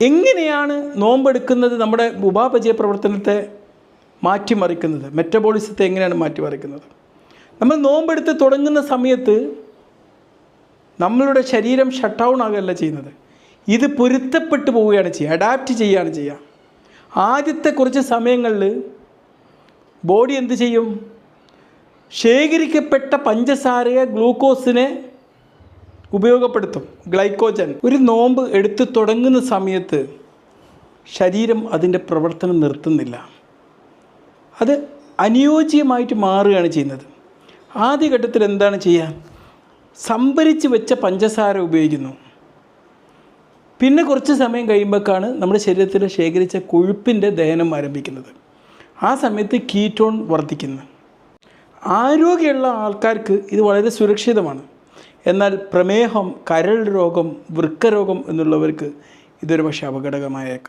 എങ്ങനെയാണ് നോമ്പെടുക്കുന്നത് നമ്മുടെ ഉപാപചയ പ്രവർത്തനത്തെ മാറ്റിമറിക്കുന്നത്? മെറ്റബോളിസത്തെ എങ്ങനെയാണ് മാറ്റിമറിക്കുന്നത്? നമ്മൾ നോമ്പെടുത്ത് തുടങ്ങുന്ന സമയത്ത് നമ്മളുടെ ശരീരം ഷട്ട് ഡൗൺ ആകുകയല്ല ചെയ്യുന്നത്. ഇത് പൊരുത്തപ്പെട്ടു പോവുകയാണ് ചെയ്യുക അഡാപ്റ്റ് ചെയ്യുകയാണ് ചെയ്യുക. ആദ്യത്തെ കുറച്ച് സമയങ്ങളിൽ ബോഡി എന്ത് ചെയ്യും? ശേഖരിക്കപ്പെട്ട പഞ്ചസാരയെ ഗ്ലൂക്കോസിനെ ഉപയോഗപ്പെടുത്തും. ഗ്ലൈക്കോജൻ ഒരു നോമ്പ് എടുത്തു തുടങ്ങുന്ന സമയത്ത് ശരീരം അതിന്റെ പ്രവർത്തനം നിർത്തുന്നില്ല. അത് അനുയോജ്യമായിട്ട് മാറുകയാണ് ചെയ്യുന്നത്. ആദ്യഘട്ടത്തിൽ എന്താണ് ചെയ്യുക? സംഭരിച്ച് വെച്ച പഞ്ചസാര ഉപയോഗിക്കുന്നു. പിന്നെ കുറച്ച് സമയം കഴിയുമ്പോഴേക്കാണ് നമ്മുടെ ശരീരത്തിൽ ശേഖരിച്ച കൊഴുപ്പിന്റെ ദഹനം ആരംഭിക്കുന്നത്. ആ സമയത്ത് കീറ്റോൺ വർദ്ധിക്കുന്നു. ആരോഗ്യമുള്ള ആൾക്കാർക്ക് ഇത് വളരെ സുരക്ഷിതമാണ്. എന്നാൽ പ്രമേഹം കരൾ രോഗം വൃക്കരോഗം എന്നുള്ളവർക്ക് ഇതൊരു പക്ഷേ അപകടകമായേക്കാം.